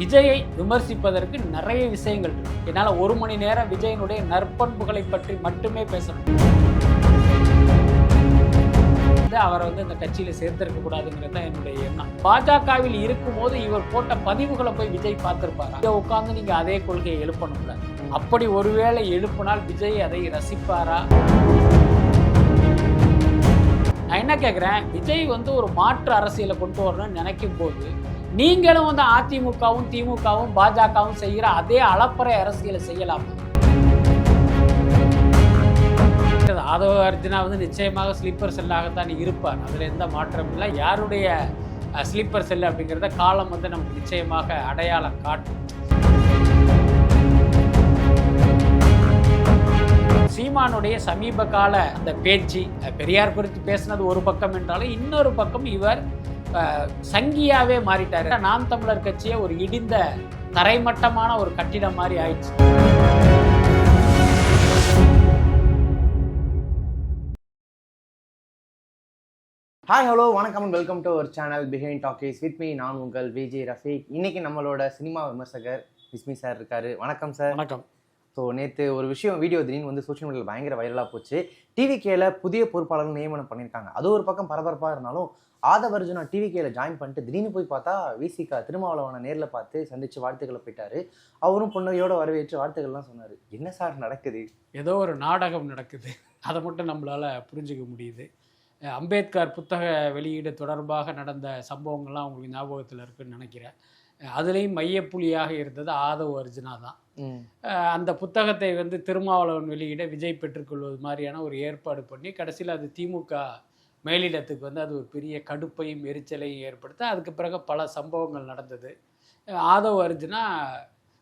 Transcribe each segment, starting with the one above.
விஜயை விமர்சிப்பதற்கு நிறைய விஷயங்கள் இருக்கு. என்னால் ஒரு மணி நேரம் விஜயனுடைய நற்பண்புகளை பற்றி மட்டுமே பேச முடியும் வந்து அவரை வந்து இந்த கட்சியில் சேர்த்திருக்க கூடாதுங்கிறது தான் என்னுடைய எண்ணம். பாஜகவில் இருக்கும்போது இவர் போட்ட பதிவுகளை போய் விஜய் பார்த்துருப்பாரு? இங்க உட்காந்து நீங்கள் அதே கொள்கையை எழுப்பணும்ல. அப்படி ஒருவேளை எழுப்பினால் விஜய் அதை ரசிப்பாரா? நான் என்ன கேட்குறேன் விஜய் வந்து ஒரு மாற்று அரசியலை கொண்டு வரணும்னு நினைக்கும் போது நீங்களும் வந்து அதிமுகவும் திமுகவும் பாஜகவும் செய்கிற அதே அளப்பறை அரசியலை செய்யலாம். ஆதவ அர்ஜுனா வந்து நிச்சயமாக ஸ்லீப்பர் செல்லாகத்தான் இருப்பார். அதில் எந்த மாற்றமும் இல்லை. யாருடைய ஸ்லீப்பர் செல் அப்படிங்கிறத காலம் வந்து நமக்கு நிச்சயமாக அடையாளம் காட்டும். சீமானுடைய சமீப கால அந்த பேச்சு பெரியார் குறித்து பேசினது ஒரு பக்கம் என்றாலும் இன்னொரு பக்கம் இவர் சங்கியாவே மாறிட்டாரு. நாம் தமிழர் கட்சியை ஒரு இடிந்த தரைமட்டமான ஒரு கட்டிடம் மாதிரி ஆயிடுச்சு. ஹாய் ஹலோ வணக்கம் welcome to our channel behind talkies with me நான் உங்கள் விஜய் ரஃபீக். இன்னைக்கு நம்மளோட சினிமா விமர்சகர் விஸ்மி சார் இருக்காரு. வணக்கம் சார் வணக்கம். ஸோ நேற்று ஒரு விஷயம் வீடியோ திடீர்னு வந்து சோஷியல் மீடியாவில் பயங்கர வைரலாக போச்சு. டிவிகேல புதிய பொறுப்பாளர்கள் நியமனம் பண்ணியிருக்காங்க. அது ஒரு பக்கம் பரபரப்பாக இருந்தாலும் ஆதவர்ஜுனா டிவிகேல ஜாயின் பண்ணிட்டு திடீர்னு போய் பார்த்தா விசிகா திருமாவளவனை நேரில் பார்த்து சந்திச்சு வாழ்த்துக்களை போயிட்டாரு. அவரும் பொண்ணையோட வரவேற்று வாழ்த்துக்கள்லாம் சொன்னார். என்ன சார் நடக்குது? ஏதோ ஒரு நாடகம் நடக்குது. அதை மட்டும் நம்மளால் புரிஞ்சுக்க முடியுது. அம்பேத்கர் புத்தக வெளியீடு தொடர்பாக நடந்த சம்பவங்கள்லாம் உங்களுக்கு ஞாபகத்தில் இருக்குன்னு நினைக்கிறேன். அதுலேயும் மையப்புள்ளியாக இருந்தது ஆதவ் அர்ஜுனா தான். அந்த புத்தகத்தை வந்து திருமாவளவன் வெளியிட விஜய் பெற்றுக்கொள்வது மாதிரியான ஒரு ஏற்பாடு பண்ணி கடைசியில் அது திமுக மேலிடத்துக்கு வந்து அது ஒரு பெரிய கடுப்பையும் எரிச்சலையும் ஏற்படுத்த அதுக்கு பிறகு பல சம்பவங்கள் நடந்தது. ஆதவ் அர்ஜுனா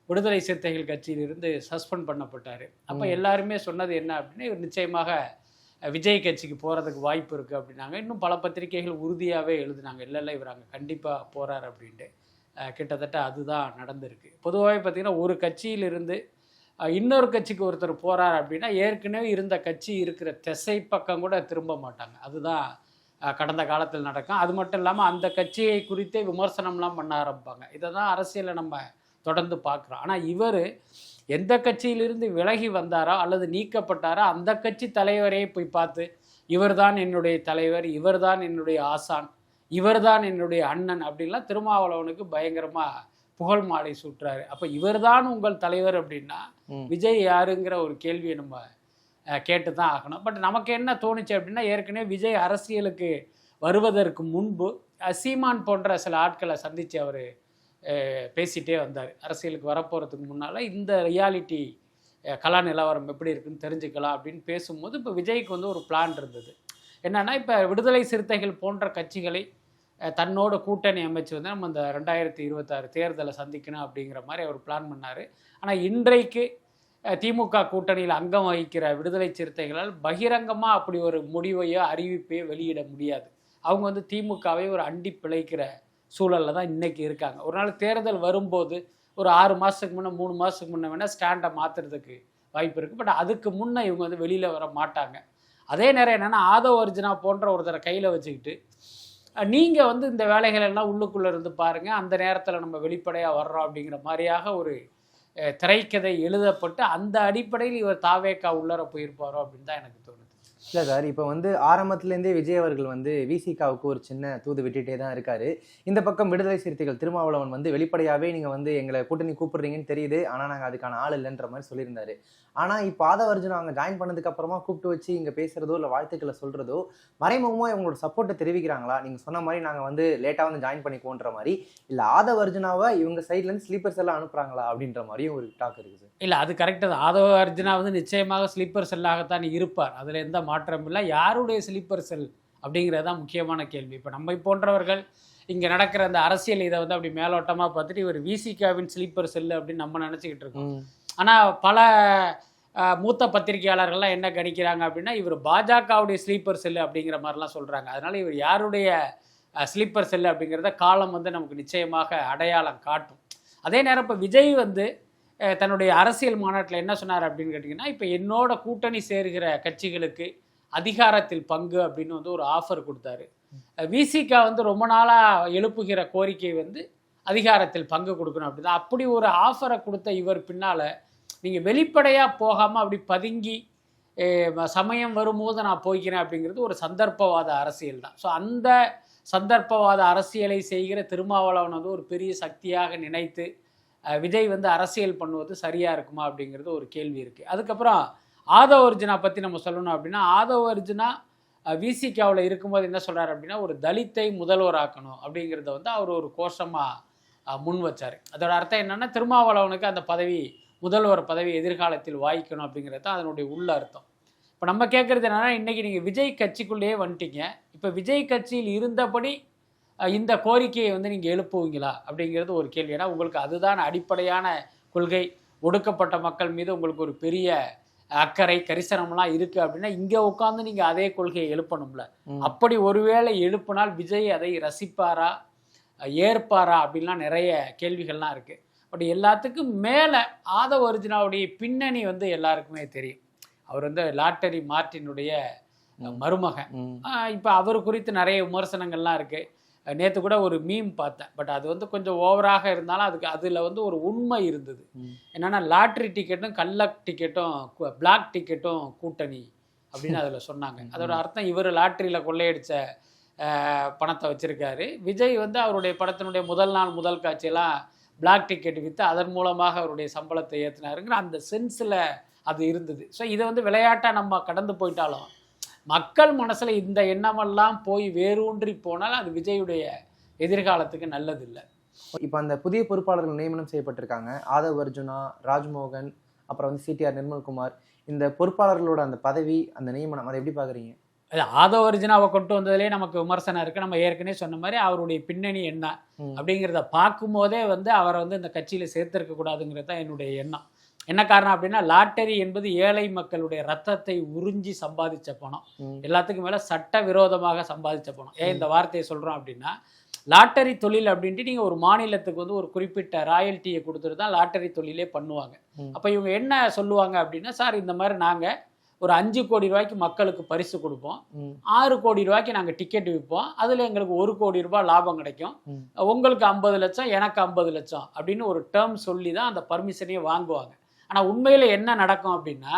விடுதலை சிறுத்தைகள் கட்சியிலிருந்து சஸ்பெண்ட் பண்ணப்பட்டார். அப்போ. எல்லாருமே சொன்னது என்ன அப்படின்னா நிச்சயமாக விஜய் கட்சிக்கு போகிறதுக்கு வாய்ப்பு இருக்குது அப்படின்னாங்க. இன்னும் பல பத்திரிகைகள் உறுதியாகவே எழுதுனாங்க. இல்லை இல்லை இவர் அங்கே கண்டிப்பாக போகிறார் அப்படின்ட்டு. கிட்டத்தட்ட அதுதான் நடந்திருக்கு. பொதுவாகவே பார்த்தீங்கன்னா ஒரு கட்சியிலிருந்து இன்னொரு கட்சிக்கு ஒருத்தர் போகிறார் அப்படின்னா ஏற்கனவே இருந்த கட்சி இருக்கிற திசை பக்கம் கூட திரும்ப மாட்டாங்க. அதுதான் கடந்த காலத்தில் நடக்கும். அது மட்டும் இல்லாமல் அந்த கட்சியை குறித்தே விமர்சனம்லாம் பண்ண ஆரம்பிப்பாங்க. இதை தான் அரசியலை நம்ம தொடர்ந்து பார்க்குறோம். ஆனால் இவர் எந்த கட்சியிலிருந்து விலகி வந்தாரோ அல்லது நீக்கப்பட்டாரோ அந்த கட்சி தலைவரையே போய் பார்த்து இவர்தான் என்னுடைய தலைவர் இவர்தான் என்னுடைய ஆசான் இவர்தான் என்னுடைய அண்ணன் அப்படின்லாம் திருமாவளவனுக்கு பயங்கரமாக புகழ் மாலை சூட்டுறாரு. அப்போ இவர்தான் உங்கள் தலைவர் அப்படின்னா விஜய் யாருங்கிற ஒரு கேள்வியை நம்ம கேட்டு தான் ஆகணும். பட் நமக்கு என்ன தோணுச்சு அப்படின்னா ஏற்கனவே விஜய் அரசியலுக்கு வருவதற்கு முன்பு சீமான் போன்ற சில ஆட்களை சந்தித்து அவர் பேசிகிட்டே வந்தார். அரசியலுக்கு வரப்போகிறதுக்கு முன்னால் இந்த ரியாலிட்டி கலா நிலவரம் எப்படி இருக்குன்னு தெரிஞ்சுக்கலாம் அப்படின்னு பேசும்போது இப்போ விஜய்க்கு வந்து ஒரு பிளான் இருந்தது. என்னன்னா இப்போ விடுதலை சிறுத்தைகள் போன்ற கட்சிகளை தன்னோட கூட்டணி அமைச்சு வந்து நம்ம இந்த ரெண்டாயிரத்தி இருபத்தாறு தேர்தலை சந்திக்கணும் அப்படிங்கிற மாதிரி அவர் பிளான் பண்ணார். ஆனால் இன்றைக்கு திமுக கூட்டணியில் அங்கம் வகிக்கிற விடுதலை சிறுத்தைகளால் பகிரங்கமாக அப்படி ஒரு முடிவையோ அறிவிப்பையோ வெளியிட முடியாது. அவங்க வந்து திமுகவை ஒரு அண்டி பிழைக்கிற சூழலில் தான் இன்றைக்கி இருக்காங்க. ஒரு நாள் தேர்தல் வரும்போது ஒரு ஆறு மாதத்துக்கு முன்னே மூணு மாதத்துக்கு முன்னே வேணால் ஸ்டாண்டை மாற்றுறதுக்கு வாய்ப்பு இருக்குது பட் அதுக்கு முன்னே இவங்க வந்து வெளியில் வர மாட்டாங்க. அதே நேரம் என்னென்னா ஆதவ அர்ஜுனா போன்ற ஒருத்தரை கையில் வச்சுக்கிட்டு நீங்கள் வந்து இந்த வேலைகள் எல்லாம் உள்ளுக்குள்ளே இருந்து பாருங்கள் அந்த நேரத்தில் நம்ம வெளிப்படையாக வர்றோம் அப்படிங்கிற மாதிரியாக ஒரு திரைக்கதை எழுதப்பட்டு அந்த அடிப்படையில் இவர் தாவேக்கா உள்ளர போயிருப்பாரோ அப்படின்னு தான் எனக்கு தோணுது. இல்லை சார் இப்போ வந்து ஆரம்பத்துலேருந்தே விஜய் அவர்கள் வந்து விசிகாவுக்கு ஒரு சின்ன தூது விட்டுட்டே தான் இருக்காரு. இந்த பக்கம் விடுதலை சிறுத்தைகள் திருமாவளவன் வந்து வெளிப்படையாகவே நீங்கள் வந்து எங்களை கூட்டணி கூப்பிடுறீங்கன்னு தெரியுது. ஆனால் நாங்கள் அதுக்கான ஆள் இல்லைன்ற மாதிரி சொல்லியிருந்தாரு. ஆனால் இப்போ ஆதவர்ஜுன் அவங்க ஜாயின் பண்ணதுக்கு அப்புறமா கூப்பிட்டு வச்சு இங்கே பேசுறதோ இல்லை வாழ்த்துக்களை சொல்கிறதோ மறைமுகமாக இவங்களோட சப்போர்ட்டை தெரிவிக்கிறாங்களா? நீங்கள் சொன்ன மாதிரி நாங்கள் வந்து லேட்டாக வந்து ஜாயின் பண்ணிக்குவோன்ற மாதிரி. இல்லை ஆதவர்ஜுனாவை இவங்க சைட்லேருந்து ஸ்லீப்பர்ஸ் எல்லாம் அனுப்புகிறாங்களா அப்படின்ற மாதிரியும் ஒரு டாக் இருக்குது இல்லை அது கரெக்டாக ஆதவ அர்ஜுனா வந்து நிச்சயமாக ஸ்லீப்பர் செல்லாகத்தான் இருப்பார். அதில் எந்த மாற்றமும் இல்லை. யாருடைய ஸ்லீப்பர் செல் அப்படிங்கிறது தான் முக்கியமான கேள்வி. இப்போ நம்மை போன்றவர்கள் இங்கே நடக்கிற அந்த அரசியல் இதை வந்து அப்படி மேலோட்டமாக பார்த்துட்டு இவர் விசிகாவின் ஸ்லீப்பர் செல்லு அப்படின்னு நம்ம நினச்சிக்கிட்டு இருக்கோம். ஆனால் பல மூத்த பத்திரிகையாளர்கள்லாம் என்ன கணிக்கிறாங்க அப்படின்னா இவர் பாஜகவுடைய ஸ்லீப்பர் செல்லு அப்படிங்கிற மாதிரிலாம் சொல்கிறாங்க அதனால் இவர் யாருடைய ஸ்லீப்பர் செல்லு அப்படிங்கிறத காலம் வந்து நமக்கு நிச்சயமாக அடையாளம் காட்டும். அதே நேரம் இப்போ விஜய் வந்து தன்னுடைய அரசியல் மாநாட்டில் என்ன சொன்னார் அப்படின்னு கேட்டிங்கன்னா இப்போ என்னோட கூட்டணி சேர்கிற கட்சிகளுக்கு அதிகாரத்தில் பங்கு அப்படின்னு வந்து ஒரு ஆஃபர் கொடுத்தாரு. விசிகா வந்து ரொம்ப நாளாக எழுப்புகிற கோரிக்கை வந்து அதிகாரத்தில் பங்கு கொடுக்கணும் அப்படின்னா அப்படி ஒரு ஆஃபரை கொடுத்த இவர் பின்னால் நீங்கள் வெளிப்படையாக போகாமல் அப்படி பதுங்கி சமயம் வரும்போது நான் போய்க்கிறேன் அப்படிங்கிறது ஒரு சந்தர்ப்பவாத அரசியல் தான். ஸோ அந்த சந்தர்ப்பவாத அரசியலை செய்கிற திருமாவளவன் வந்து ஒரு பெரிய சக்தியாக நினைத்து விஜய் வந்து அரசியல் பண்ணுவது சரியாக இருக்குமா அப்படிங்கிறது ஒரு கேள்வி இருக்குது அதுக்கப்புறம் ஆதவ அர்ஜுனா பற்றி நம்ம சொல்லணும் அப்படின்னா ஆதவ அர்ஜுனா விசிகாவில் இருக்கும்போது என்ன சொல்கிறார் அப்படின்னா ஒரு தலித்தை முதல்வராக்கணும் அப்படிங்கிறத வந்து அவர் ஒரு கோஷமாக முன் வச்சார். அதோட அர்த்தம் என்னென்னா திருமாவளவனுக்கு அந்த பதவி முதல்வர் பதவி எதிர்காலத்தில் வாய்க்கணும் அப்படிங்கிறது தான் அதனுடைய உள்ள அர்த்தம். இப்போ நம்ம கேட்குறது என்னென்னா இன்றைக்கி நீங்கள் விஜய் கட்சிக்குள்ளேயே வந்துட்டீங்க. இப்போ விஜய் கட்சியில் இருந்தபடி இந்த கோரிக்கையை வந்து நீங்கள் எழுப்புவீங்களா அப்படிங்கிறது ஒரு கேள்வி. ஏன்னா உங்களுக்கு அதுதான் அடிப்படையான கொள்கை. ஒடுக்கப்பட்ட மக்கள் மீது உங்களுக்கு ஒரு பெரிய அக்கறை கரிசனம்லாம் இருக்குது அப்படின்னா இங்கே உட்காந்து நீங்கள் அதே கொள்கையை எழுப்பணும்ல. அப்படி ஒருவேளை எழுப்பினால் விஜய் அதை ரசிப்பாரா ஏற்பாரா அப்படின்லாம் நிறைய கேள்விகள்லாம் இருக்குது பட் எல்லாத்துக்கும் மேலே ஆதவ அர்ஜுனாவுடைய பின்னணி வந்து எல்லாருக்குமே தெரியும். அவர் வந்து லாட்டரி மார்ட்டினுடைய மருமகன். இப்போ அவர் குறித்து நிறைய விமர்சனங்கள்லாம் இருக்குது நேற்று கூட ஒரு மீம் பார்த்தேன். பட் அது வந்து கொஞ்சம் ஓவராக இருந்தாலும் அதுக்கு அதில் வந்து ஒரு உண்மை இருந்தது. என்னன்னா லாட்ரி டிக்கெட்டும் கள்ள டிக்கெட்டும் பிளாக் டிக்கெட்டும் கூட்டணி அப்படின்னு அதில் சொன்னாங்க. அதோட அர்த்தம் இவர் லாட்ரியில் கொள்ளையடிச்ச அஹ், பணத்தை வச்சிருக்காரு. விஜய் வந்து அவருடைய படத்தினுடைய முதல் நாள் முதல் காட்சியெல்லாம் பிளாக் டிக்கெட் விற்று அதன் மூலமாக அவருடைய சம்பளத்தை ஏற்றினாருங்கிற அந்த சென்ஸில் அது இருந்தது. ஸோ இதை வந்து விளையாட்டாக நம்ம கடந்து போயிட்டாலும் மக்கள் மனசில் இந்த எண்ணமெல்லாம் போய் வேரூன்றி போனால் அது விஜயுடைய எதிர்காலத்துக்கு நல்லதில்லை. இப்போ அந்த புதிய பொறுப்பாளர்கள் நியமனம் செய்யப்பட்டிருக்காங்க. ஆதவ் அர்ஜுனா ராஜ்மோகன் அப்புறம் வந்து சிடிஆர் நிர்மல்குமார். இந்த பொறுப்பாளர்களோட அந்த பதவி அந்த நியமனம் அதை எப்படி பாக்குறீங்க? அது ஆதவ அர்ஜுனாவை கொண்டு வந்ததுலேயே நமக்கு விமர்சனம் இருக்குது நம்ம ஏற்கனவே சொன்ன மாதிரி அவருடைய பின்னணி என்ன. அப்படிங்கிறத பார்க்கும்போதே வந்து அவரை வந்து இந்த கட்சியில் சேர்த்திருக்க கூடாதுங்கிறது தான் என்னுடைய எண்ணம். என்ன காரணம் அப்படின்னா லாட்டரி என்பது ஏழை மக்களுடைய ரத்தத்தை உறிஞ்சி சம்பாதிச்ச பணம். எல்லாத்துக்கும் மேலே சட்ட விரோதமாக சம்பாதிச்ச பணம் ஏன் இந்த வார்த்தையை சொல்கிறோம் அப்படின்னா லாட்டரி தொழில் அப்படின்ட்டு நீங்கள் ஒரு மாநிலத்துக்கு வந்து ஒரு குறிப்பிட்ட ராயல்ட்டியை கொடுத்துட்டு தான் லாட்டரி தொழிலே பண்ணுவாங்க. அப்போ இவங்க என்ன சொல்லுவாங்க அப்படின்னா சார் இந்த மாதிரி நாங்கள் ஒரு அஞ்சு கோடி ரூபாய்க்கு மக்களுக்கு பரிசு கொடுப்போம். ஆறு கோடி ரூபாய்க்கு நாங்கள் டிக்கெட் விற்போம் அதில் எங்களுக்கு ஒரு கோடி ரூபாய் லாபம் கிடைக்கும். உங்களுக்கு ஐம்பது லட்சம் எனக்கு ஐம்பது லட்சம் அப்படின்னு ஒரு டேர்ம் சொல்லி தான் அந்த பர்மிஷனையே வாங்குவாங்க ஆனால் உண்மையில் என்ன நடக்கும் அப்படின்னா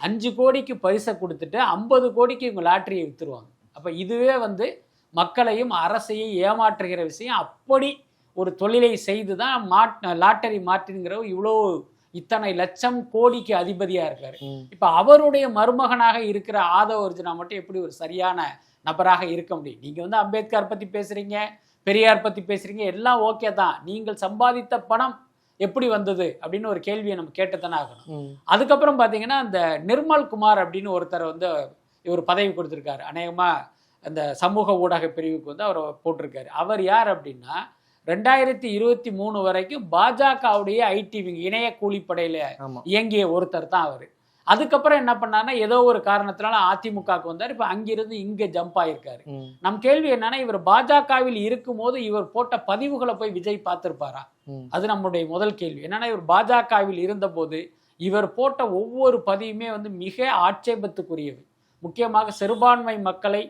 அஞ்சு கோடிக்கு பரிசை கொடுத்துட்டு ஐம்பது கோடிக்கு இவங்க லாட்டரியை விற்றுருவாங்க அப்போ இதுவே வந்து மக்களையும் அரசையும் ஏமாற்றுகிற விஷயம். அப்படி ஒரு தொழிலை செய்து தான் மாட் லாட்டரி மார்ட்டின்கிறவர் இவ்வளோ இத்தனை லட்சம் கோடிக்கு அதிபதியாக இருக்காரு. இப்போ அவருடைய மருமகனாக இருக்கிற ஆதவ அர்ஜுனா மட்டும் எப்படி ஒரு சரியான நபராக இருக்க முடியும்? நீங்கள் வந்து அம்பேத்கர் பற்றி பேசுகிறீங்க பெரியார் பற்றி பேசுகிறீங்க எல்லாம் ஓகே தான். நீங்கள் சம்பாதித்த பணம் எப்படி வந்தது அப்படின்னு ஒரு கேள்வியை நம்ம கேட்டுத்தானே ஆகணும். அதுக்கப்புறம் பார்த்தீங்கன்னா இந்த நிர்மல் குமார் அப்படின்னு ஒருத்தர் வந்து இவர் பதவி கொடுத்துருக்காரு. அநேகமாக அந்த சமூக ஊடக பிரிவுக்கு வந்து அவரை போட்டிருக்காரு. அவர் யார் அப்படின்னா ரெண்டாயிரத்தி இருபத்தி மூணு வரைக்கும் பாஜகவுடைய ஐடி விங் இணைய கூலிப்படையில் இயங்கிய ஒருத்தர் தான் அவர். அதுக்கப்புறம் என்ன பண்ணாருன்னா ஏதோ ஒரு காரணத்தினால அதிமுகவுக்கு வந்தார் இப்போ அங்கிருந்து இங்கே ஜம்ப் ஆயிருக்காரு. நம் கேள்வி என்னன்னா இவர் பாஜகவில் இருக்கும்போது இவர் போட்ட பதிவுகளை போய் விஜய் பார்த்திருப்பாரா. அது நம்முடைய முதல் கேள்வி என்னன்னா இவர் பாஜகவில் இருந்தபோது இவர் போட்ட ஒவ்வொரு பதிவுமே வந்து மிக ஆட்சேபத்துக்குரியவை முக்கியமாக சிறுபான்மை மக்களை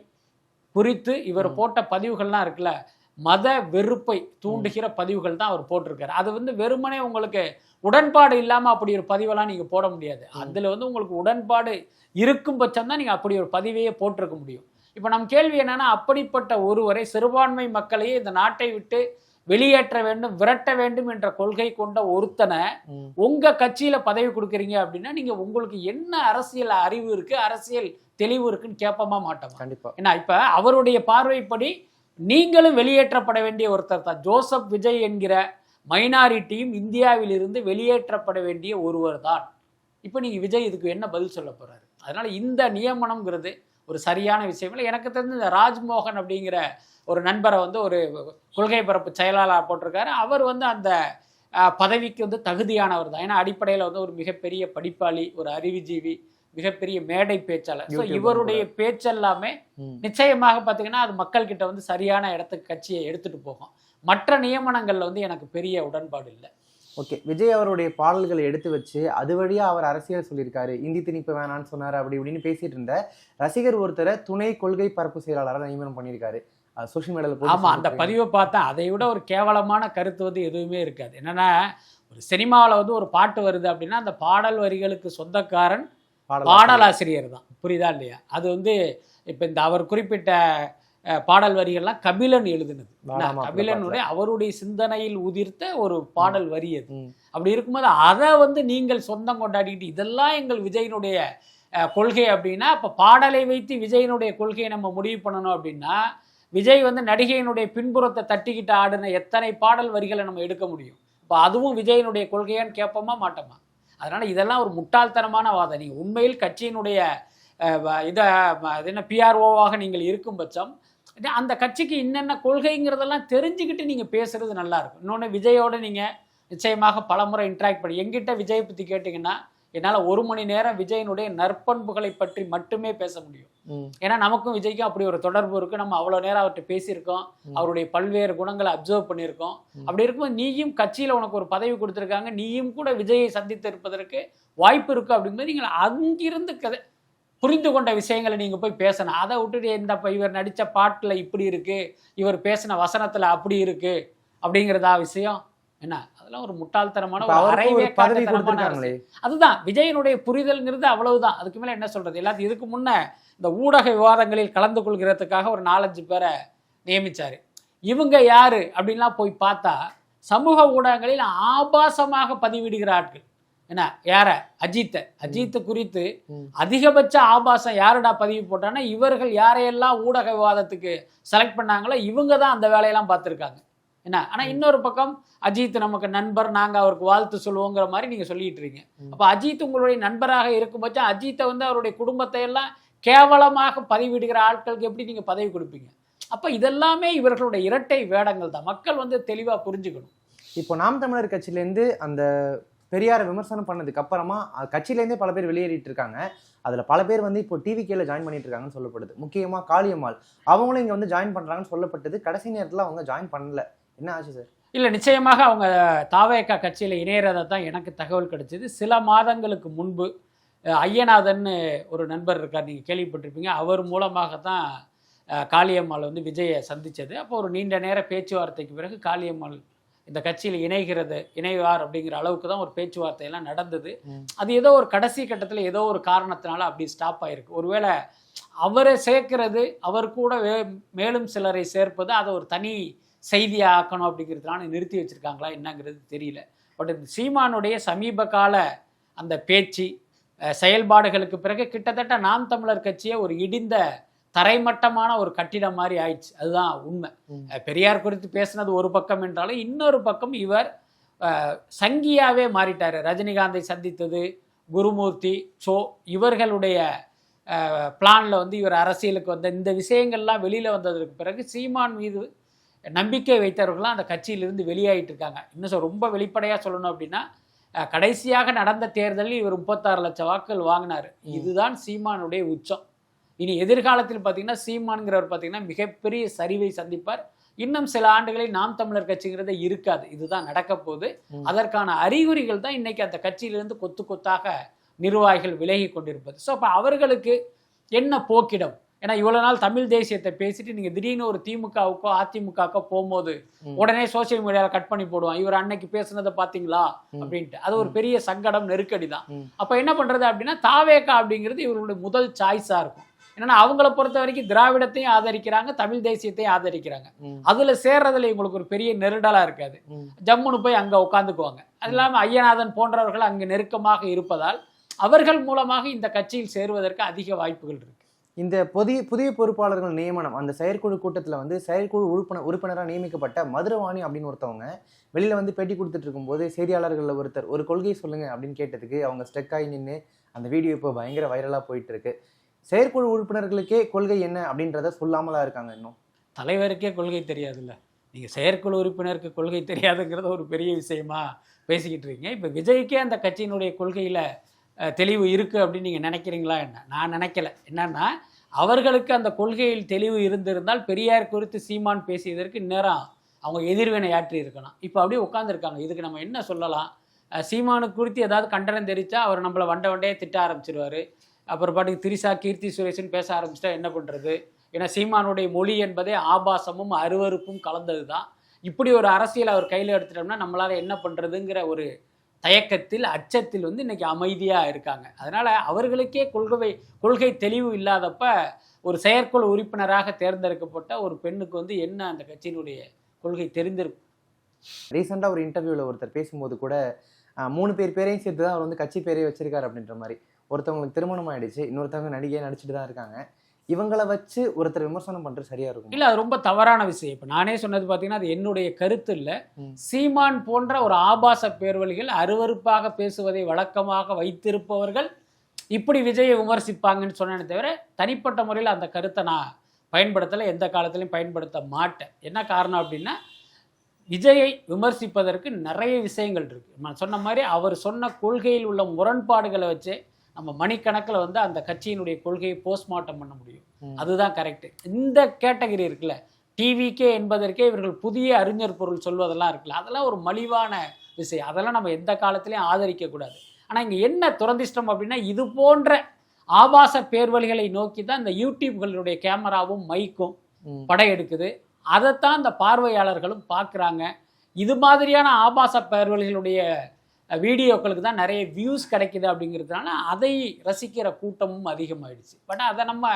குறித்து இவர். போட்ட பதிவுகள்லாம் இருக்குல்ல மத வெறுப்பை தூண்டுகிற பதிவுகள் தான் அவர் போட்டிருக்காரு. அது வந்து வெறுமனே உங்களுக்கு உடன்பாடு இல்லாம அப்படி ஒரு பதிவெல்லாம் நீங்க போட முடியாது. அதுல வந்து உங்களுக்கு உடன்பாடு இருக்கும் பட்சம் தான் நீங்க அப்படி ஒரு பதிவையே போட்டிருக்க முடியும். இப்போ நம் கேள்வி என்னன்னா அப்படிப்பட்ட ஒருவரை சிறுபான்மை மக்களையே இந்த நாட்டை விட்டு வெளியேற்ற வேண்டும் விரட்ட வேண்டும் என்ற கொள்கை கொண்ட ஒருத்தனை. உங்க கட்சியில பதவி கொடுக்குறீங்க அப்படின்னா நீங்க உங்களுக்கு என்ன அரசியல் அறிவு இருக்கு அரசியல் தெளிவு இருக்குன்னு கேட்பமா மாட்டோமா? கண்டிப்பா. ஏன்னா இப்ப அவருடைய பார்வைப்படி நீங்களும் வெளியேற்றப்பட வேண்டிய ஒருத்தர் தான். ஜோசப் விஜய் என்கிற மைனாரிட்டியும் இந்தியாவிலிருந்து வெளியேற்றப்பட வேண்டிய ஒருவர் தான். இப்போ நீங்கள் விஜய் இதுக்கு என்ன பதில் சொல்ல போகிறாரு அதனால் இந்த நியமனம்ங்கிறது ஒரு சரியான விஷயம் இல்லை. எனக்கு தெரிஞ்ச இந்த ராஜ்மோகன் அப்படிங்கிற ஒரு நண்பரை வந்து ஒரு கொள்கை பரப்பு செயலாளர் போட்டிருக்காரு. அவர் வந்து அந்த பதவிக்கு வந்து தகுதியானவர் தான். ஏன்னா அடிப்படையில் வந்து ஒரு மிகப்பெரிய படிப்பாளி ஒரு அறிவுஜீவி மிகப்பெரிய மேடை பேச்சாளர். ஸோ இவருடைய பேச்செல்லாமே. நிச்சயமாக பார்த்தீங்கன்னா அது மக்கள்கிட்ட வந்து சரியான இடத்துக்கு கட்சியை எடுத்துட்டு போகும். மற்ற நியமனங்கள்ல வந்து எனக்கு பெரிய உடன்பாடு இல்லை. ஓகே விஜய் அவருடைய பாடல்களை எடுத்து வச்சு அது வழியா அவர் அரசியல் சொல்லியிருக்காரு. இந்தி திணிப்பு வேணான்னு சொன்னாரு அப்படி இப்படின்னு பேசிட்டு இருந்த ரசிகர் ஒருத்தரை துணை கொள்கை பரப்பு செயலாளராக நியமனம் பண்ணியிருக்காரு. சோஷியல் மீடியால ஆமா அந்த பதிவை பார்த்தா அதை விட ஒரு கேவலமான கருத்து வந்து எதுவுமே இருக்காது. என்னன்னா ஒரு சினிமாவில் வந்து ஒரு பாட்டு வருது அப்படின்னா அந்த பாடல் வரிகளுக்கு சொந்தக்காரன் பாடலாசிரியர். தான். புரியுதா இல்லையா? அது வந்து இப்போ இந்த அவர் குறிப்பிட்ட பாடல் வரிகள்லாம் கபிலன் எழுதுனது. கபிலனுடைய அவருடைய சிந்தனையில் உதிர்த்த ஒரு பாடல் வரி அது. அப்படி இருக்கும்போது அதை வந்து நீங்கள் சொந்தம் கொண்டாடிக்கிட்டு இதெல்லாம் எங்கள் விஜயனுடைய கொள்கை அப்படின்னா அப்போ பாடலை வைத்து விஜயனுடைய கொள்கையை நம்ம முடிவு பண்ணணும் அப்படின்னா விஜய் வந்து நடிகையினுடைய பின்புறத்தை தட்டிக்கிட்டு ஆடின எத்தனை பாடல் வரிகளை நம்ம எடுக்க முடியும்? இப்போ அதுவும் விஜயனுடைய கொள்கையான்னு கேட்போமா மாட்டோமா? அதனால இதெல்லாம் ஒரு முட்டாள்தனமான வாதம். நீங்கள் உண்மையில் கட்சியினுடைய இதை அது என்ன பிஆர்ஓவாக நீங்கள் இருக்கும் பட்சம் இது அந்த கட்சிக்கு என்னென்ன கொள்கைங்கிறதெல்லாம் தெரிஞ்சுக்கிட்டு நீங்கள் பேசுறது நல்லா இருக்கும். இன்னொன்று விஜயோட நீங்கள் நிச்சயமாக பலமுறை இன்ட்ராக்ட் பண்ணி எங்கிட்ட விஜய் பற்றி கேட்டிங்கன்னா என்னால் ஒரு மணி நேரம் விஜயனுடைய நற்பண்புகளை பற்றி மட்டுமே பேச முடியும். ஏன்னா நமக்கும் விஜய்க்கும் அப்படி ஒரு தொடர்பு இருக்கு. நம்ம அவ்வளோ நேரம் அவர்கிட்ட பேசியிருக்கோம். அவருடைய பல்வேறு குணங்களை அப்சர்வ் பண்ணியிருக்கோம். அப்படி இருக்கும்போது நீயும் கட்சியில் உனக்கு ஒரு பதவி கொடுத்துருக்காங்க. நீயும் கூட விஜயை சந்தித்து இருப்பதற்கு வாய்ப்பு இருக்கு அப்படிங்கும்போது நீங்கள் அங்கிருந்து கதை புரிந்து கொண்ட விஷயங்களை நீங்கள் போய் பேசணும். அதை விட்டுட்டு இந்த இவர் நடித்த பாட்டில் இப்படி இருக்கு. இவர் பேசின வசனத்தில் அப்படி இருக்கு. அப்படிங்கிறதா விஷயம்? என்ன? அதெல்லாம் ஒரு முட்டாள்தனமான ஒரு அதுதான் விஜயனுடைய புரிதல்ங்கிறது அவ்வளவுதான். அதுக்கு மேல என்ன சொல்றது? எல்லாத்தையும் இதுக்கு முன்ன இந்த ஊடக விவாதங்களில் கலந்து கொள்கிறதுக்காக ஒரு நாலஞ்சு பேரை நியமிச்சாரு. இவங்க யாரு அப்படின்லாம் போய் பார்த்தா சமூக ஊடகங்களில் ஆபாசமாக பதிவிடுகிற ஆட்கள். என்ன? யார? அஜித்தை. அஜித்தை குறித்து. அதிகபட்ச ஆபாசம் யாருடா பதிவு போட்டான்னா இவர்கள் யாரையெல்லாம் ஊடக விவாதத்துக்கு செலக்ட் பண்ணாங்களோ இவங்க தான் அந்த வேலையெல்லாம் பார்த்துருக்காங்க. என்ன? ஆனா இன்னொரு பக்கம் அஜித் நமக்கு நண்பர் நாங்க அவருக்கு வாழ்த்து சொல்லுவோங்கிற மாதிரி நீங்க சொல்லிட்டு இருக்கீங்க. அப்ப அஜித் உங்களுடைய நண்பராக இருக்கும் பட்சம் அஜித்தை வந்து அவருடைய குடும்பத்தை எல்லாம் கேவலமாக பதிவிடுகிற ஆட்களுக்கு எப்படி நீங்க பதவி கொடுப்பீங்க? அப்ப இதெல்லாமே இவர்களுடைய இரட்டை வேடங்கள் தான். மக்கள் வந்து தெளிவா புரிஞ்சுக்கணும். இப்போ நாம் தமிழர் கட்சியிலேருந்து அந்த பெரியாரை விமர்சனம் பண்ணதுக்கு அப்புறமா கட்சியிலேருந்தே பல பேர் வெளியேறிட்டு இருக்காங்க. அதுல பல பேர் வந்து இப்போ டிவி கேல ஜாயின் பண்ணிட்டு இருக்காங்கன்னு சொல்லப்படுது. முக்கியமா காளியம்மாள். அவங்களும் இங்க வந்து ஜாயின் பண்றாங்கன்னு சொல்லப்பட்டது. கடைசி நேரத்துல அவங்க ஜாயின் பண்ணல. என்ன ஆச்சு சார்? இல்ல நிச்சயமாக அவங்க தாவேக்கா கட்சியில இணையறதை தான் எனக்கு தகவல் கிடைச்சது. சில மாதங்களுக்கு முன்பு ஐயநாதன் ஒரு நண்பர் இருக்கார் நீங்க கேள்விப்பட்டிருப்பீங்க. அவர் மூலமாக தான் காளியம்மாள் வந்து விஜயை சந்திச்சது. அப்போ ஒரு நீண்ட நேர பேச்சுவார்த்தைக்கு பிறகு காளியம்மாள் இந்த கட்சியில் இணைகிறது இணைவார் அப்படிங்கிற அளவுக்கு தான் ஒரு பேச்சுவார்த்தையெல்லாம் நடந்தது. அது ஏதோ ஒரு கடைசி கட்டத்தில் ஏதோ ஒரு காரணத்தினால அப்படி ஸ்டாப் ஆயிருக்கு. ஒருவேளை அவரை சேர்க்கிறது அவர் கூட மேலும் சிலரை சேர்ப்பது அதை ஒரு தனி செய்தியாக ஆக்கணும் அப்படிங்கிறதுனால நிறுத்தி வச்சிருக்காங்களா என்னங்கிறது தெரியல. பட் சீமானுடைய சமீப கால அந்த பேச்சு செயல்பாடுகளுக்கு பிறகு கிட்டத்தட்ட நாம் தமிழர் கட்சியை ஒரு இடிந்த தரைமட்டமான ஒரு கட்டிடம் மாதிரி ஆயிடுச்சு. அதுதான் உண்மை. பெரியார் குறித்து பேசினது ஒரு பக்கம் என்றாலும் இன்னொரு பக்கம் இவர் சங்கியாவே மாறிட்டார். ரஜினிகாந்தை சந்தித்தது குருமூர்த்தி சோ இவர்களுடைய பிளானில் வந்து இவர் அரசியலுக்கு வந்த இந்த விஷயங்கள்லாம் வெளியில் வந்ததற்கு பிறகு சீமான் மீது நம்பிக்கை வைத்தவர்கள்லாம் அந்த கட்சியிலிருந்து வெளியாயிட்டு இருக்காங்க. இன்னும் ரொம்ப வெளிப்படையாக சொல்லணும் அப்படின்னா கடைசியாக நடந்த தேர்தலில் இவர் முப்பத்தாறு லட்சம் வாக்குகள் வாங்கினார். இதுதான் சீமானுடைய உச்சம். இனி எதிர்காலத்தில் பார்த்தீங்கன்னா சீமான்கிறவர் பார்த்தீங்கன்னா மிகப்பெரிய சரிவை சந்திப்பார். இன்னும் சில ஆண்டுகளில் நாம் தமிழர் கட்சிங்கிறதே இருக்காது. இதுதான் நடக்க போகுது. அதற்கான அறிகுறிகள் தான் இன்னைக்கு அந்த கட்சியிலிருந்து கொத்து கொத்தாக நிர்வாகிகள் விலகி கொண்டிருப்பது. ஸோ அப்போ அவர்களுக்கு என்ன போக்கிடம்? ஏன்னா இவ்வளவு நாள் தமிழ் தேசியத்தை பேசிட்டு நீங்க திடீர்னு ஒரு திமுகவுக்கோ அதிமுகவுக்கோ போகும்போது. உடனே சோஷியல் மீடியாவில் கட் பண்ணி போடுவான் இவர் அன்னைக்கு பேசுனதை பாத்தீங்களா. அப்படின்ட்டு அது ஒரு பெரிய சங்கடம் நெருக்கடி தான். அப்ப என்ன பண்றது அப்படின்னா தாவேக்கா அப்படிங்கிறது இவர்களுடைய முதல் சாய்ஸா இருக்கும் என்னன்னா அவங்கள பொறுத்த வரைக்கும் திராவிடத்தையும் ஆதரிக்கிறாங்க தமிழ் தேசியத்தையும் ஆதரிக்கிறாங்க. அதுல சேர்றதுல இவங்களுக்கு ஒரு பெரிய நெருடலா இருக்காது. ஜம்முன்னு போய் அங்க உட்காந்துக்குவாங்க அது இல்லாம ஐயநாதன் போன்றவர்கள் அங்கு நெருக்கமாக இருப்பதால் அவர்கள் மூலமாக இந்த கட்சியில் சேருவதற்கு அதிக வாய்ப்புகள் இருக்கு இந்த புதிய புதிய பொறுப்பாளர்கள் நியமனம் அந்த செயற்குழு கூட்டத்தில் வந்து செயற்குழு உறுப்பினர் உறுப்பினராக நியமிக்கப்பட்ட மதுரவாணி அப்படின்னு ஒருத்தவங்க வெளியில் வந்து பேட்டி கொடுத்துட்டு இருக்கும்போது செய்தியாளர்களில் ஒருத்தர் ஒரு கொள்கை சொல்லுங்க அப்படின்னு கேட்டதுக்கு அவங்க ஸ்டெக் ஆகி நின்று அந்த வீடியோ இப்போ பயங்கர வைரலாக போயிட்டு இருக்கு. செயற்குழு உறுப்பினர்களுக்கே கொள்கை என்ன அப்படின்றத சொல்லாமலா இருக்காங்க இன்னும்? தலைவருக்கே கொள்கை தெரியாதுல்ல. நீங்கள் செயற்குழு உறுப்பினருக்கு கொள்கை தெரியாதுங்கிறது ஒரு பெரிய விஷயமா பேசிக்கிட்டு இருக்கீங்க. இப்போ விஜய்க்கே அந்த கட்சியினுடைய கொள்கையில் தெளிவு இருக்குது அப்படின்னு நீங்கள் நினைக்கிறீங்களா என்ன? நான் நினைக்கல. என்னன்னா அவர்களுக்கு அந்த கொள்கையில் தெளிவு இருந்திருந்தால் பெரியார் குறித்து சீமான் பேசியதற்கு நேரம் அவங்க எதிர்வினை ஆற்றி இருக்கணும் இப்போ அப்படியே உட்காந்துருக்காங்க இதுக்கு நம்ம என்ன சொல்லலாம்? சீமானுக்கு குறித்து ஏதாவது கண்டனம் தெரிவித்தா அவர் நம்மளை வண்ட வண்டையே திட்ட ஆரம்பிச்சிருவார். அப்புறம் பாட்டுக்கு திரிசா கீர்த்தி சுரேஷன் பேச ஆரம்பிச்சிட்டா என்ன பண்ணுறது ஏன்னா சீமானுடைய மொழி என்பதே ஆபாசமும் அருவருப்பும் கலந்தது தான் இப்படி ஒரு அரசியல் அவர் கையில் எடுத்துட்டோம்னா நம்மளால் என்ன பண்ணுறதுங்கிற ஒரு தயக்கத்தில் அச்சத்தில் வந்து இன்றைக்கி அமைதியாக இருக்காங்க. அதனால் அவர்களுக்கே கொள்கை கொள்கை தெளிவு இல்லாதப்ப ஒரு செயற்குழு உறுப்பினராக தேர்ந்தெடுக்கப்பட்ட ஒரு பெண்ணுக்கு வந்து என்ன அந்த கட்சியினுடைய கொள்கை தெரிந்திருக்கும்? ரீசெண்டாக ஒரு இன்டர்வியூவில் ஒருத்தர் பேசும்போது கூட மூணு பேர் பேரையும் சேர்த்து தான் அவர் வந்து கட்சி பேரே வச்சிருக்காரு அப்படின்ற மாதிரி. ஒருத்தவங்களுக்கு திருமணம் ஆயிடுச்சு இன்னொருத்தவங்க நடிகையாக நடிச்சுட்டு தான் இருக்காங்க. இவங்கள வச்சு ஒருத்தர் விமர்சனம் பண்றது சரியா இருக்கும். இல்லை அது ரொம்ப தவறான விஷயம். இப்போ நானே சொன்னது பார்த்தீங்கன்னா அது என்னுடைய கருத்து இல்லை. சீமான் போன்ற ஒரு ஆபாச பேர்வழிகள் அருவருப்பாக பேசுவதை வழக்கமாக வைத்திருப்பவர்கள் இப்படி விஜயை விமர்சிப்பாங்கன்னு சொன்னேனே தவிர தனிப்பட்ட முறையில் அந்த கருத்தை நான் பயன்படுத்தலை எந்த காலத்திலையும் பயன்படுத்த மாட்டேன். என்ன காரணம் அப்படின்னா விஜயை விமர்சிப்பதற்கு நிறைய விஷயங்கள் இருக்கு. நான் சொன்ன மாதிரி அவர் சொன்ன கொள்கையில் உள்ள முரண்பாடுகளை வச்சு நம்ம மணிக்கணக்கில் வந்து அந்த கட்சியினுடைய கொள்கையை போஸ்ட்மார்ட்டம் பண்ண முடியும். அதுதான் கரெக்ட் இந்த கேட்டகரி இருக்குல்ல டிவிகே என்பதற்கே இவர்கள் புதிய அறிஞர் பொருள் சொல்வதெல்லாம் இருக்குல்ல அதெல்லாம் ஒரு மலிவான விஷயம் அதெல்லாம் நம்ம எந்த காலத்திலையும் ஆதரிக்க கூடாது ஆனால் இங்கே என்ன துரதிஷ்டம் அப்படின்னா இது போன்ற ஆபாச பேர்வழிகளை நோக்கி தான் இந்த யூடியூப்களுடைய கேமராவும் மைக்கும். படையெடுக்குது அதைத்தான் இந்த பார்வையாளர்களும் பார்க்குறாங்க. இது மாதிரியான ஆபாச பேர்வழிகளுடைய வீடியோக்களுக்கு தான் நிறைய வியூஸ் கிடைக்குது அப்படிங்கிறதுனால அதை ரசிக்கிற கூட்டமும் அதிகமாயிடுச்சு. பட் அதை நம்ம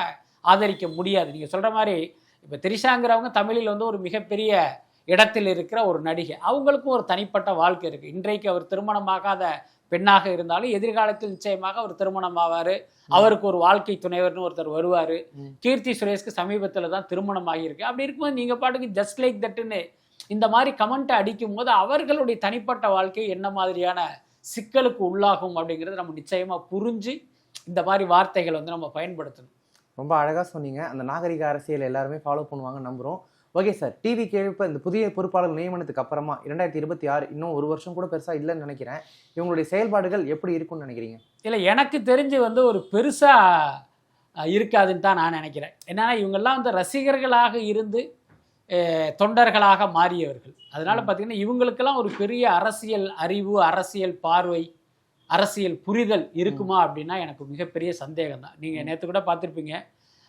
ஆதரிக்க முடியாது. நீங்கள் சொல்கிற மாதிரி இப்போ திரிஷாங்கிறவங்க தமிழில் வந்து ஒரு மிகப்பெரிய இடத்தில் இருக்கிற ஒரு நடிகை. அவங்களுக்கும் ஒரு தனிப்பட்ட வாழ்க்கை இருக்குது இன்றைக்கு அவர் திருமணமாகாத பெண்ணாக இருந்தாலும் எதிர்காலத்தில் நிச்சயமாக அவர் திருமணம் ஆவார் அவருக்கு ஒரு வாழ்க்கை துணைவர்னு ஒருத்தர் வருவார். கீர்த்தி சுரேஷ்க்கு சமீபத்தில் தான் திருமணம் ஆகியிருக்கு அப்படி இருக்கும்போது நீங்கள் பாட்டுக்கு ஜஸ்ட் லைக் தட்டுன்னு இந்த மாதிரி கமெண்ட்டை அடிக்கும் போது அவர்களுடைய தனிப்பட்ட வாழ்க்கை என்ன மாதிரியான சிக்கலுக்கு உள்ளாகும் அப்படிங்கிறது நம்ம நிச்சயமாக புரிஞ்சு இந்த மாதிரி வார்த்தைகளை வந்து நம்ம பயன்படுத்தணும். ரொம்ப அழகா சொன்னீங்க. அந்த நாகரிக அரசியல் எல்லாருமே ஃபாலோ பண்ணுவாங்க நம்புறோம். ஓகே சார் டிவி கேள்விப்ப இந்த புதிய பொறுப்பாளர் நியமனத்துக்கு அப்புறமா இரண்டாயிரத்தி இருபத்தி ஆறு இன்னும் ஒரு வருஷம் கூட பெருசா இல்லைன்னு நினைக்கிறேன். இவங்களுடைய செயல்பாடுகள் எப்படி இருக்கும்னு நினைக்கிறீங்க? இல்லை எனக்கு தெரிஞ்சு வந்து ஒரு பெருசாக இருக்காதுன்னு தான் நான் நினைக்கிறேன். என்னன்னா இவங்கெல்லாம் வந்து ரசிகர்களாக இருந்து தொண்டர்களாக மாறியவர்கள். அதனால. பார்த்தீங்கன்னா இவங்களுக்கெல்லாம் ஒரு பெரிய அரசியல் அறிவு அரசியல் பார்வை அரசியல் புரிதல் இருக்குமா அப்படின்னா எனக்கு மிகப்பெரிய சந்தேகம் தான். நீங்கள் நேற்று கூட பார்த்துருப்பீங்க.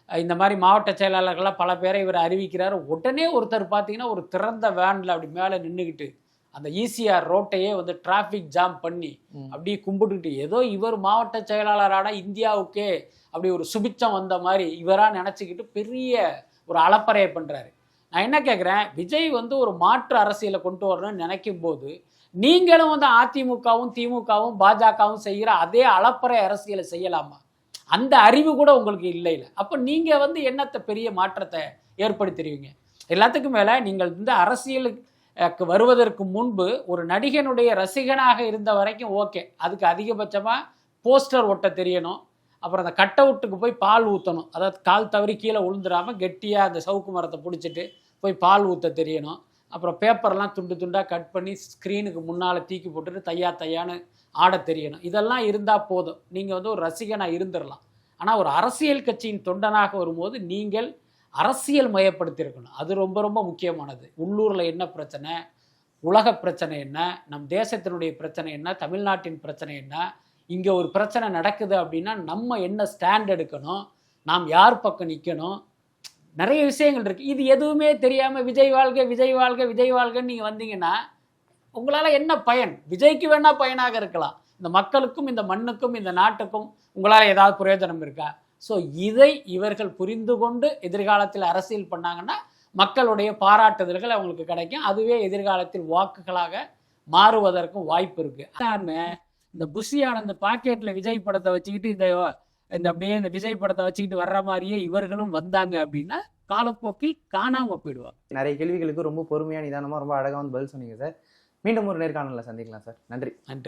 இந்த மாதிரி மாவட்ட செயலாளர்கள்லாம் பல பேரை இவர் அறிவிக்கிறார். உடனே ஒருத்தர் பார்த்தீங்கன்னா ஒரு திறந்த வேனில் அப்படி மேலே நின்றுக்கிட்டு அந்த ஈசிஆர் ரோட்டையே வந்து டிராஃபிக் ஜாம் பண்ணி. அப்படியே கும்பிட்டுக்கிட்டு ஏதோ இவர் மாவட்ட செயலாளரான இந்தியாவுக்கே அப்படி ஒரு சுபிச்சம் வந்த மாதிரி இவரா நினச்சிக்கிட்டு பெரிய ஒரு அலப்பறையை பண்ணுறாரு நான் என்ன கேட்குறேன் விஜய் வந்து ஒரு மாற்று அரசியலை கொண்டு வரணும்னு நினைக்கும் போது நீங்களும் வந்து அதிமுகவும் திமுகவும் பாஜகவும் செய்கிற அதே அலப்பறை அரசியலை செய்யலாமா? அந்த அறிவு கூட உங்களுக்கு இல்லை அப்போ நீங்கள் வந்து என்னத்தை பெரிய மாற்றத்தை ஏற்படுத்திடுவீங்க எல்லாத்துக்கும் மேலே நீங்கள் இந்த அரசியலுக்கு வருவதற்கு முன்பு ஒரு நடிகனுடைய ரசிகனாக இருந்த வரைக்கும் ஓகே. அதுக்கு அதிகபட்சமாக போஸ்டர் ஒட்ட தெரியணும். அப்புறம் அந்த கட் அவுட்டுக்கு போய் பால் ஊற்றணும் அதாவது கால் தவறி கீழே விழுந்துடாம கெட்டியாக அந்த சவுக்கு மரத்தை பிடிச்சிட்டு போய் பால் ஊற்ற தெரியணும். அப்புறம் பேப்பர்லாம் துண்டு துண்டாக கட் பண்ணி ஸ்க்ரீனுக்கு முன்னால் தூக்கி போட்டுட்டு தையா தையான்னு ஆட தெரியணும். இதெல்லாம் இருந்தால் போதும். நீங்கள் வந்து ஒரு ரசிகனாக இருந்துடலாம் ஆனால் ஒரு அரசியல் கட்சியின் தொண்டனாக வரும்போது நீங்கள் அரசியல் மயப்படுத்தியிருக்கணும். அது ரொம்ப ரொம்ப முக்கியமானது. உள்ளூரில் என்ன பிரச்சனை? உலக பிரச்சனை என்ன? நம் தேசத்தினுடைய பிரச்சனை என்ன? தமிழ்நாட்டின் பிரச்சனை என்ன? இங்கே ஒரு பிரச்சனை நடக்குது அப்படின்னா நம்ம என்ன ஸ்டாண்ட் எடுக்கணும்? நாம் யார் பக்கம் நிற்கணும் நிறைய விஷயங்கள் இருக்குது இது எதுவுமே தெரியாமல் விஜய் வாழ்க விஜய் வாழ்க விஜய் வாழ்கன்னு நீங்கள் வந்தீங்கன்னா உங்களால் என்ன பயன்? விஜய்க்கு வேணால் பயனாக இருக்கலாம். இந்த மக்களுக்கும் இந்த மண்ணுக்கும் இந்த நாட்டுக்கும் உங்களால் ஏதாவது பிரயோஜனம் இருக்கா? ஸோ இதை இவர்கள் புரிந்து கொண்டு எதிர்காலத்தில் அரசியல் பண்ணாங்கன்னா மக்களுடைய பாராட்டுதல்கள் அவங்களுக்கு கிடைக்கும். அதுவே எதிர்காலத்தில் வாக்குகளாக மாறுவதற்கும் வாய்ப்பு இருக்கு. இந்த புஷியான இந்த பாக்கெட்ல விஜய் படத்தை வச்சுக்கிட்டு இந்த இந்த அப்படியே இந்த விஜய் படத்தை வச்சுக்கிட்டு வர்ற மாதிரியே இவர்களும் வந்தாங்க அப்படின்னா காலப்போக்கில் காணாம போயிடுவாங்க. நிறைய கேள்விகளுக்கு ரொம்ப பொறுமையா நிதானமா ரொம்ப அழகா வந்து பதில் சொன்னீங்க சார். மீண்டும் ஒரு நேர்காணல சந்திக்கலாம் சார். நன்றி. நன்றி.